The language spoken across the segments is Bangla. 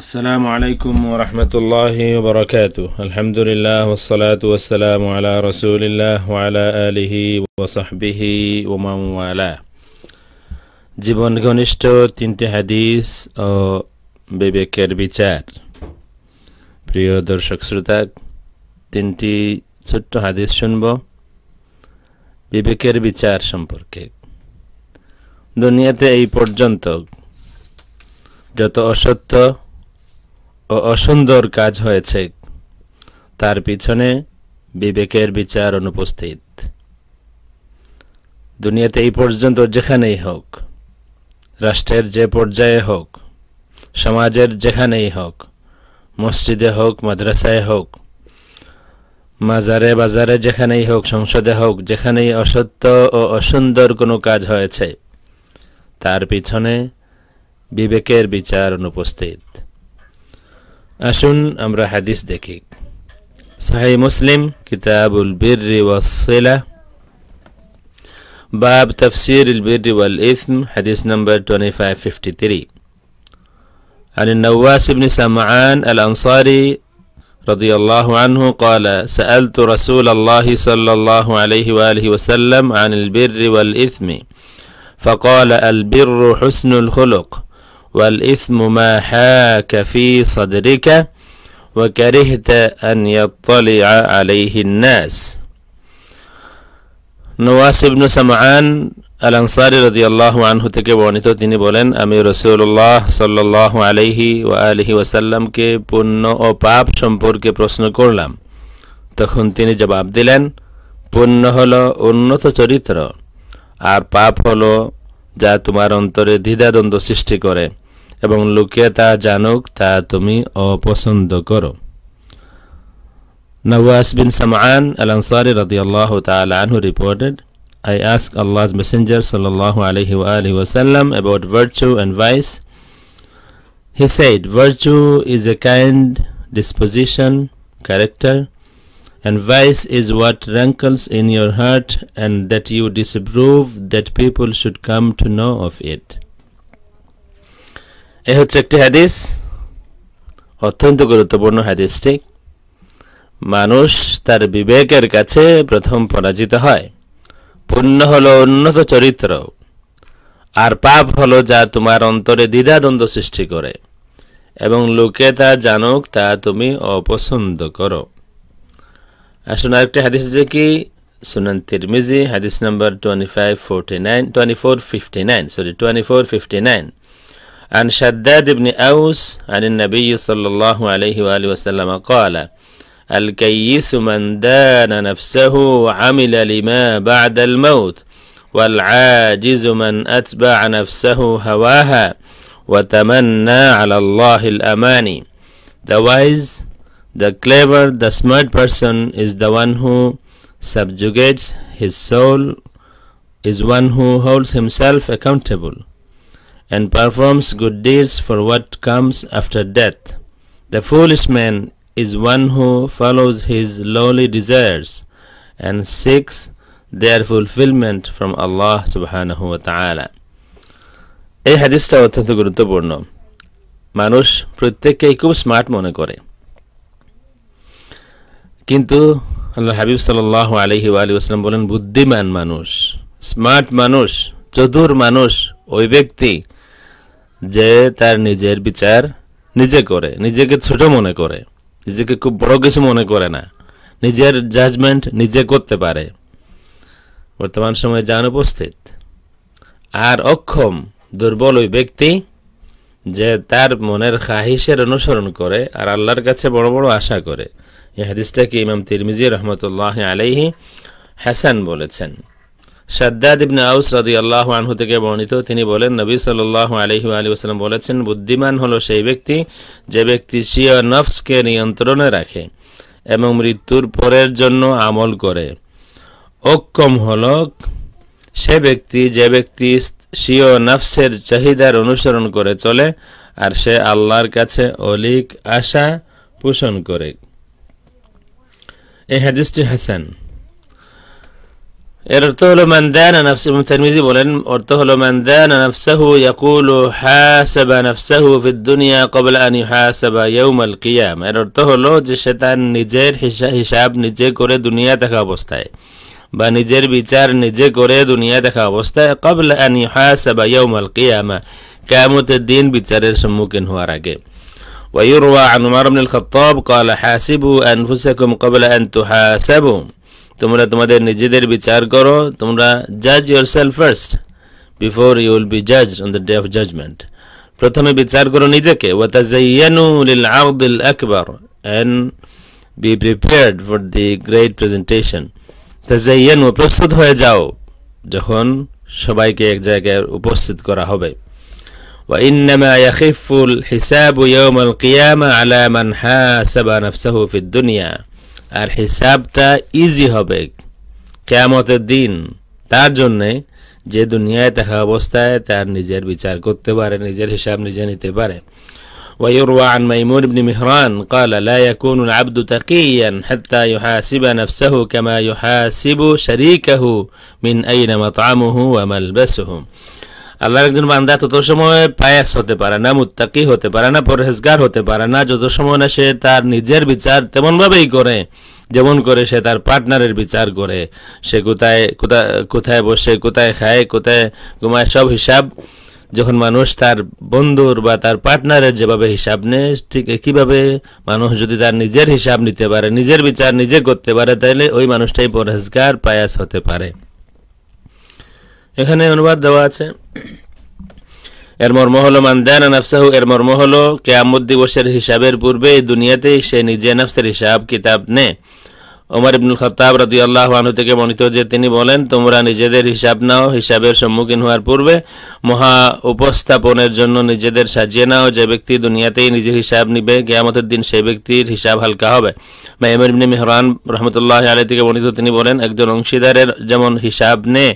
আসসালামু আলাইকুম রহমতুল্লাহ বরকাত আলহামদুলিল্লাহ ওসলাত ওসালাম আলা রসুলিল্লাহ আলিহি ওসাহবিহি ওমামওয়ালা জীবন ঘনিষ্ঠ তিনটি হাদিস ও বিবেকের বিচার। প্রিয় দর্শক শ্রোতা, তিনটি ছোট্ট হাদিস শুনব। বিবেকের বিচার সম্পর্কে। দুনিয়াতে এই পর্যন্ত যত অসত্য ও অসুন্দর কাজ হয়েছে। তার পিছনে বিবেকের বিচার অনুপস্থিত। দুনিয়াতে এই পর্যন্ত যেখানেই হোক, রাষ্ট্রের যে পর্যায়ে হোক, সমাজের যেখানেই হোক, মসজিদে হোক, মাদ্রাসায় হোক, মাজারে বাজারে যেখানেই হোক, সংসদে হোক, যেখানেই অসত্য ও অসুন্দর কোনো কাজ হয়েছে, তার পিছনে বিবেকের বিচার অনুপস্থিত। أشن أمر حديث دقيق. صحيح مسلم كتاب البر والصلة. باب تفسير البر والإثم حديث نمبر 2553 عن النواس بن سمعان الأنصاري رضي الله عنه قال سألت رسول الله صلى الله عليه وآله وسلم عن البر والإثم فقال البر حسن الخلق. والإثم ما حاك في صدرك وكرهت أن يطلع عليه الناس নওয়াস ইবনু সামআন আল আনসারি রাদিয়াল্লাহু আনহু থেকে বর্ণিত তিনি বলেন আমি রাসূলুল্লাহ সাল্লাল্লাহু আলাইহি ওয়া আলিহি ওয়াসাল্লামকে পুণ্য ও পাপ সম্পর্কে প্রশ্ন করলাম তখন তিনি জবাব দিলেন পুণ্য হলো উন্নত চরিত্র আর পাপ হলো যা তোমার অন্তরে দ্বিধাদ্বন্দ্ব সৃষ্টি করে এবং লোকে তা জানুক তা তুমি অপছন্দ করো Nawas bin Sam'an al-Ansari radiyallahu ta'ala anhu reported, I asked Allah's Messenger sallallahu alayhi wa alihi wasallam about virtue and vice. He said, virtue is a kind disposition, character, and vice is what rankles in your heart and that you disapprove that people should come to know of it. এ হচ্ছে একটি হাদিস, অত্যন্ত গুরুত্বপূর্ণ হাদিসটি। মানুষ তার বিবেকের কাছে প্রথম পরাজিত হয়। পুণ্য হলো উন্নত চরিত্র, আর পাপ হলো যা তোমার অন্তরে দ্বিধাদ্বন্দ্ব সৃষ্টি করে, এবং লোকে তা জানুক, তা তুমি অপছন্দ করো। আসুন আরেকটি হাদিস যে কি সুনান তিরমিজি, হাদিস number twenty five forty nine twenty four fifty nine sorry twenty four fifty nine عن شداد بن أوس عن النبي صلى الله عليه وآله وسلم قال الكيس من دان نفسه وعمل لما بعد الموت والعاجز من أتبع نفسه هواها وتمنى على الله الأماني. The wise, the clever, the smart person is the one who subjugates his soul, is one who holds himself accountable. and performs good deeds for what comes after death. The foolish man is one who follows his lowly desires and seeks their fulfillment from Allah subhanahu wa ta'ala. এই হাদিসটা অত্যন্ত গুরুত্বপূর্ণ মানুষ প্রত্যেককেই খুব স্মার্ট মনে করে কিন্তু আল্লাহ হাবিব সাল্লাহ আলহি আলী আসলাম বলেন বুদ্ধিমান মানুষ স্মার্ট মানুষ চতুর মানুষ ওই ব্যক্তি যে তার নিজের বিচার নিজে করে, নিজেকে ছোট মনে করে, নিজেকে খুব বড় কিছু মনে করে না, নিজের জাজমেন্ট নিজে করতে পারে। বর্তমান সময়ে যান উপস্থিত। আর অক্ষম, দুর্বল ওই ব্যক্তি যে তার মনের খাহিসের অনুসরণ করে আর আল্লাহর কাছে বড় বড় আশা করে। এই হাদিসটাকে ইমাম তিরমিজি রহমতুল্লাহ আলাইহি হাসান বলেছেন। সাদ্দাদ ইবনে আউস রাদি আল্লাহ আনহু থেকে বর্ণিত, তিনি বলেন, নবী সাল্লাহ আলহি আলী ওসালাম বলেছেন, বুদ্ধিমান হলো সেই ব্যক্তি যে ব্যক্তি সিয় নফসকে নিয়ন্ত্রণে রাখে এবং মৃত্যুর পরের জন্য আমল করে। অক্ষম হল সে ব্যক্তি যে ব্যক্তি সিয় নফসের চাহিদার অনুসরণ করে চলে আর সে আল্লাহর কাছে অলিক আশা পোষণ করে। এই হাদিসটি হাসান। এর অর্থ হলো মান দানা নাফসে তিরমিজি বলেন অর্থ হলো মান দানা নাফসাহু ইয়াকুলু হাসাবা নাফসাহু ফিদ দুনিয়া ক্বাবলা আন ইউহাসাবা ইয়াউমাল কিয়াম এর অর্থ হলো যে সে তার নিজের হিসাব নিজে করে দুনিয়া থাকা অবস্থায় বা নিজের বিচার নিজে করে দুনিয়া দেখা অবস্থায় ক্বাবলা আন ইউহাসাবা ইয়াউমাল কিয়ামা কিয়ামতের দিন বিচারের সম্মুখীন হওয়ার আগে ويروى عن عمر بن الخطاب قال حاسبوا أنفسكم قبل أن تحاسبوا তোমরা তোমাদের নিজেদের বিচার করো তোমরা জাজ yourself first before you will be জাজ on the day of judgement প্রথমে বিচার করো নিজেকে ওয়া ওয়াতাজাইয়ানু লিল আউদিল আকবার and be prepared for the great presentation তাজাইয়ানু প্রস্তুত হয়ে যাও যখন সবাইকে এক জায়গায় উপস্থিত করা হবে وإنما يخف الحساب يوم القيامة على من حاسب نفسه في الدنيا আর হিসাবটা ইজি হবে কেয়ামতের দিন তার জন্যে যে দুনিয়ায় থাকা অবস্থায় তার নিজের বিচার করতে পারে নিজের হিসাব নিজে নিতে পারে ويروى عن ميمون بن مهران قال لا يكون العبد تقيا حتى يحاسب نفسه كما يحاسب شريكه من أين مطعمه وملبسه আল্লাহর একজন বান্দা তত সময় পায়াস হতে পারে না, মুত্তাকি হতে পারে না, পরহেজগার হতে পারে না, যত সময় না সে তার নিজের বিচার তেমনভাবেই করে, যেমন করে সে তার পার্টনারের বিচার করে, সে কোথায় কোথায় কোথায় বসে, কোথায় খায়, কোথায় ঘুমায়, সব হিসাব, যখন মানুষ তার বন্ধুর বা তার পার্টনারের যেভাবে হিসাব নেয়, ঠিক একইভাবে মানুষ যদি তার নিজের হিসাব নিতে পারে, নিজের বিচার নিজে করতে পারে, তাহলে ওই মানুষটাই পরহেজগার, পায়াস হতে পারে। এখানে অনুবাদ দেওয়া আছে এর মর্ম হলো মান্দানা নাফসাহু এর মর্ম হলো, কেয়ামত দিবসের হিসাবের পূর্বে দুনিয়াতেই সে নিজে নাফসের হিসাব কিতাব নে। ওমর ইবনুল খত্তাব রাদি আল্লাহ আনু থেকে মনিত যে তিনি বলেন, তোমরা নিজেদের হিসাব নাও, হিসাবের সম্মুখীন হওয়ার পূর্বে মহা উপস্থাপনের জন্য নিজেদের সাজিয়ে নাও। যে ব্যক্তি দুনিয়াতেই নিজের হিসাব নিবে, কেয়ামতের দিন সেই ব্যক্তির হিসাব হালকা হবে। মাইমর ইবনে মেহরান রহমতুল্লাহ আলী থেকে বর্ণিত তিনি বলেন, একজন অংশীদারের যেমন হিসাব নে,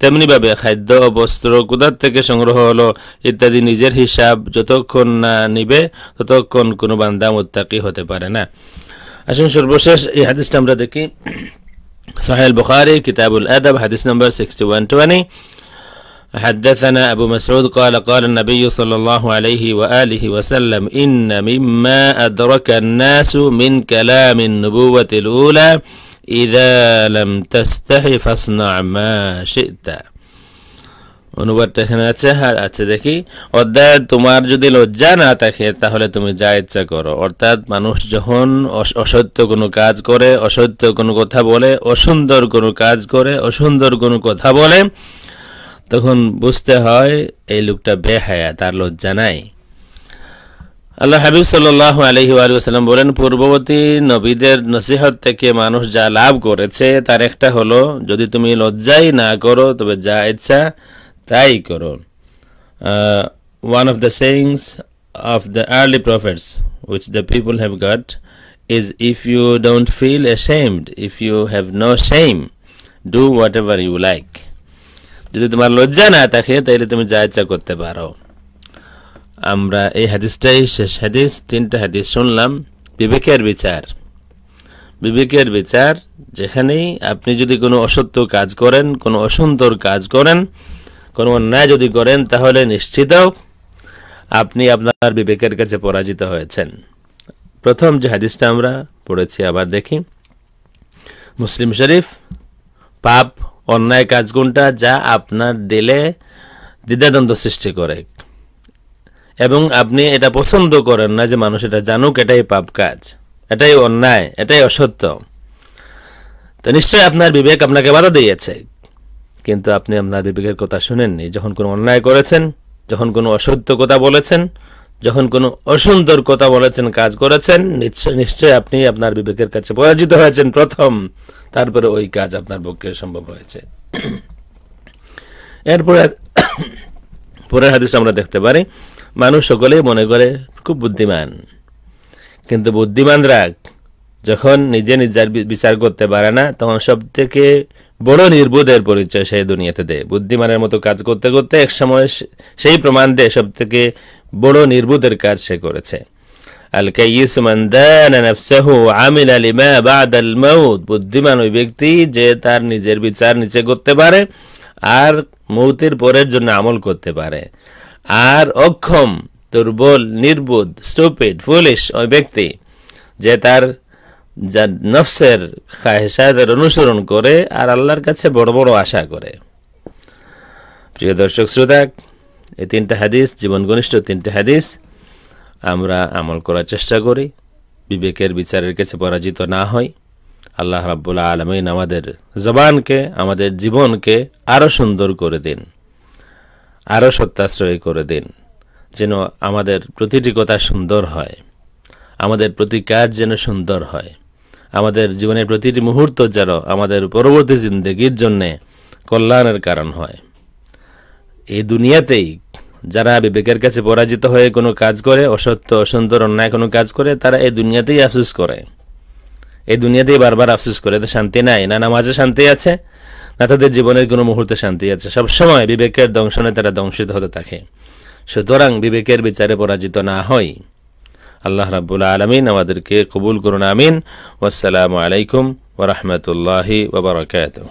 তেমনিভাবে খাদ্য, বস্ত্র কোথার থেকে সংগ্রহ হলো, ইত্যাদি নিজের হিসাব যতক্ষণ না নিবে, ততক্ষণ কোনো বান্দা মুত্তাকি হতে পারে না। عشان اي حديث نمبر دكي صحيح البخاري كتاب الأدب حديث نمبر 6120 حدثنا أبو مسعود قال قال النبي صلى الله عليه وآله وسلم إن مما أدرك الناس من كلام النبوة الأولى إذا لم تستح فاصنع ما شئت. অনুবাদটা এখানে আছে হ্যাঁ আছে দেখি, অধ্যায় তোমার যদি লজ্জা না থাকে, তাহলে তুমি যা ইচ্ছা করো। অর্থাৎ মানুষ যখন অসত্য কোনো কাজ করে, অসত্য কোনো কথা বলে, অসুন্দর কোনো কাজ করে, অসুন্দর কোনো কথা বলে, তখন বুঝতে হয় এই লোকটা বেহায়া, তার লজ্জা নাই। আল্লাহ হাবিব সাল্লাহ আলহি আলুসাল্লাম বলেন, পূর্ববর্তী নবীদের নসিহত থেকে মানুষ যা লাভ করেছে, তার একটা হলো, যদি তুমি লজ্জাই না করো, তবে যা ইচ্ছা তাই করো one of the sayings of the early prophets, which the people have got, is if you don't feel ashamed, if you have no shame, do whatever you like যদি তোমার লজ্জা না থাকে তাহলে তুমি যা ইচ্ছা করতে পারো। আমরা এই হাদিসটাই শেষ হাদিস, তিনটা হাদিস শুনলাম। বিবেকের বিচার। বিবেকের বিচার যেখানেই আপনি যদি কোনো অসত্য কাজ করেন, কোনো অসুন্দর কাজ করেন কোনো অন্যায় যদি করেন, তাহলে নিশ্চিত আপনি আপনার বিবেকের কাছে পরাজিত হয়েছেন। প্রথম যে হাদিসটা আমরা পড়েছি, আবার দেখি। মুসলিম শরীফ, পাপ, অন্যায় কাজ কোনটা? যা আপনার দিলে দ্বিধাদ্বন্দ্ব সৃষ্টি করে। এবং আপনি এটা পছন্দ করেন না যে মানুষ এটা জানুক, এটাই পাপ কাজ, এটাই অন্যায়, এটাই অসত্য। তো নিশ্চয়ই আপনার বিবেক আপনাকে বাধা দিয়েছে। কিন্তু আপনি আপনার বিবেকের কথা শুনেননি। যখন কোনো অন্যায় করেছেন, যখন কোনো অসত্য কথা বলেছেন, যখন কোনো অসুন্দর কথা বলেছেন, কাজ করেছেন, নিশ্চয় নিশ্চয় আপনি আপনার বিবেকের কাছে পরাজিত হয়েছেন প্রথম। তারপরে ওই কাজ আপনার পক্ষে সম্ভব হয়েছে। এরপরে পরের হাদিস আমরা দেখতে পারি, মানুষ সকলেই মনে করে খুব বুদ্ধিমান। কিন্তু বুদ্ধিমানরা যখন নিজে নিজের বিচার করতে পারে না, তখন সব থেকে বড় নির্বোধের পরিচয় সেই দুনিয়াতে দেয় বুদ্ধিমানের মতো কাজ করতে করতে এক সময় সেই প্রমাণ দেয় সব থেকে বড় নির্বোধের কাজ সে করেছে। কাইয়িস মান দানা নাফসাহু আমিলা লিমা বাদাল মাউত। বুদ্ধিমান ওই ব্যক্তি যে তার নিজের বিচার নিচে করতে পারে আর মৌতের পরের জন্য আমল করতে পারে। আর অক্ষম, দুর্বল, নির্বোধ স্টুপিড ফুলিশ ওই ব্যক্তি যে তার যা নফসের খাহেসাদের অনুসরণ করে আর আল্লাহর কাছে বড় বড় আশা করে। প্রিয় দর্শক শ্রোতা, এই তিনটা হাদিস জীবন ঘনিষ্ঠ তিনটা হাদিস, আমরা আমল করার চেষ্টা করি। বিবেকের বিচারের কাছে পরাজিত না হই। আল্লাহ রাব্বুল আলমিন আমাদের জবানকে, আমাদের জীবনকে আরও সুন্দর করে দিন। আরও সত্যাশ্রয় করে দিন। যেন আমাদের প্রতিটি কথা সুন্দর হয়। আমাদের প্রতি কাজ যেন সুন্দর হয়। আমাদের জীবনের প্রতিটি মুহূর্ত যেন আমাদের পরবর্তী জিন্দগির জন্যে কল্যাণের কারণ হয়। এই দুনিয়াতেই যারা বিবেকের কাছে পরাজিত হয়ে কোনো কাজ করে, অসত্য অসুন্দর অন্যায় কোনো কাজ করে, তারা এই দুনিয়াতেই আফসোস করে। এই দুনিয়াতেই বারবার আফসোস করে তো শান্তি নাই, না নামাজে শান্তি আছে, না তাদের জীবনের কোনো মুহূর্তে শান্তি আছে। সবসময় বিবেকের দংশনে তারা দংশিত হতে থাকে। সুতরাং বিবেকের বিচারে পরাজিত না হয় আল্লাহ রাব্বুল আলমিন আমাদেরকে কবুল করুন আমিন ওয়াসালামু আলাইকুম ওরহমতুল্লাহি ওবরাকাতুহ